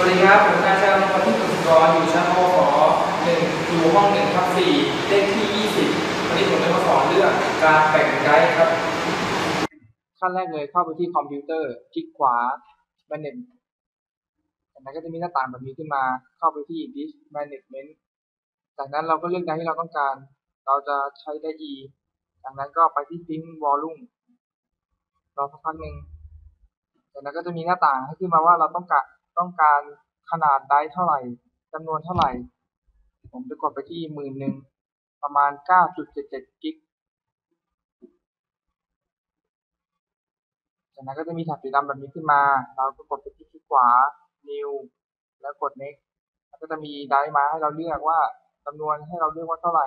วัสดีครับ ผมนายชายนนท์ที่สุกรอยู่ชั้นมขหนึ่งอยู่ห้องหนึ่งทับสี่เลขที่ยี่สิบวันนี้ผมจะมาสอนเรื่องการแบ่งไดร์ครับ ขั้นแรกเลยเข้าไปที่คอมพิวเตอร์ คลิกขวา Manage จากนั้นก็จะมีหน้าต่างแบบนี้ขึ้นมา เข้าไปที่ Disk Management จากนั้นเราก็เลือกไดร์ที่เราต้องการ เราจะใช้ไดร์ E จากนั้นก็ไปที่ Sync Volume รอสักพักหนึ่งจากนั้นก็จะมีหน้าต่างให้ขึ้นมาว่าเราต้องการ ต้องการขนาดไดร์เท่าไหร่จำนวนเท่าไหร่ ผมจะกดไปที่หมื่นหนึ่งประมาณ 9.77 กิกจากนั้นก็จะมีแถบสีดำแบบนี้ขึ้นมา เราก็กดไปที่คลิกขวา New แล้วกด Next แล้วก็จะมีไดมาให้เราเลือกว่าจำนวนให้เราเลือกว่าเท่าไหร่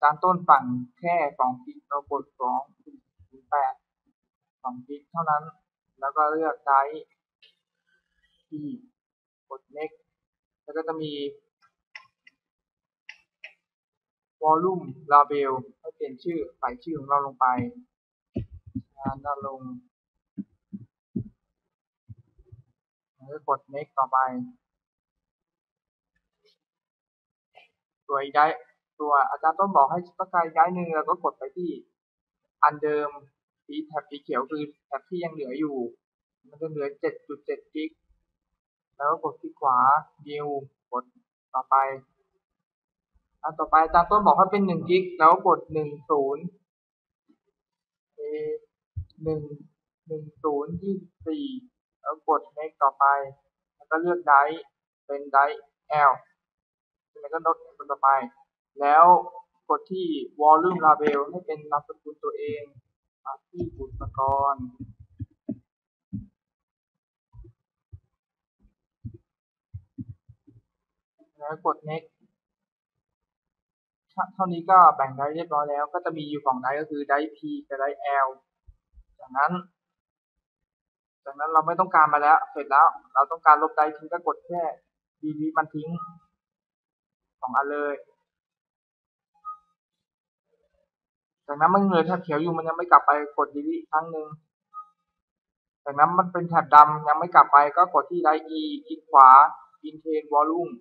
จานต้นฝั่งแค่2กิกเรากด2ถึง8 2กิกเท่านั้น แล้วก็เลือกไดร์ ที่กด next แล้วก็จะมี volume label ให้เปลี่ยนชื่อใส่ชื่อของเราลงไปงานด้านลงแล้วก็กด next ต่อไป ตัวอีกได้ตัวอาจารย์ต้นบอกให้ต้องการอีกได้หนึ่งแล้วก็กดไปที่อันเดิมสีแถบสีเขียวคือแถบที่ยังเหลืออยู่ มันจะเหลือ 7.7 กิก แล้วก็กดที่ขวา new กดต่อไปอันต่อไปอาจารย์ต้นบอกให้เป็น1กิก แล้วกด10 a 1 10 24แล้วกด next ต่อไป แล้วก็เลือกไดร์เป็นไดร์ L แล้วก็ลดคนต่อไป แล้วกดที่ volume label ให้เป็นนามสกุลตัวเองที่บุตรกร แล้วกด next เท่านี้ก็แบ่งได้เรียบร้อยแล้ว ก็จะมีอยู่สองได้ก็คือได้ P กับได้ L จากนั้น จากนั้นเราไม่ต้องการมาแล้ว เสร็จแล้ว เราต้องการลบได้ทิ้งก็กดแค่ delete มันทิ้งสองอันเลยจากนั้นมันเหลือแถบเขียวอยู่มันยังไม่กลับไปกด delete ครั้งหนึ่งจากนั้นมันเป็นแถบดำยังไม่กลับไปก็กดที่ได้ E คลิกขวา Intent Volume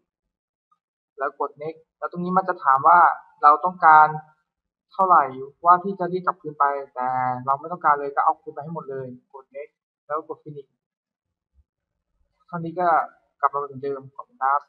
แล้วกด next แล้วตรงนี้มันจะถามว่าเราต้องการเท่าไหร่ว่าที่จะรีบกลับคืนไป แต่เราไม่ต้องการเลยก็เอาคืนไปให้หมดเลย กด next แล้วกด finish คราวนี้ก็กลับมาเหมือนเดิมขอบคุณครับ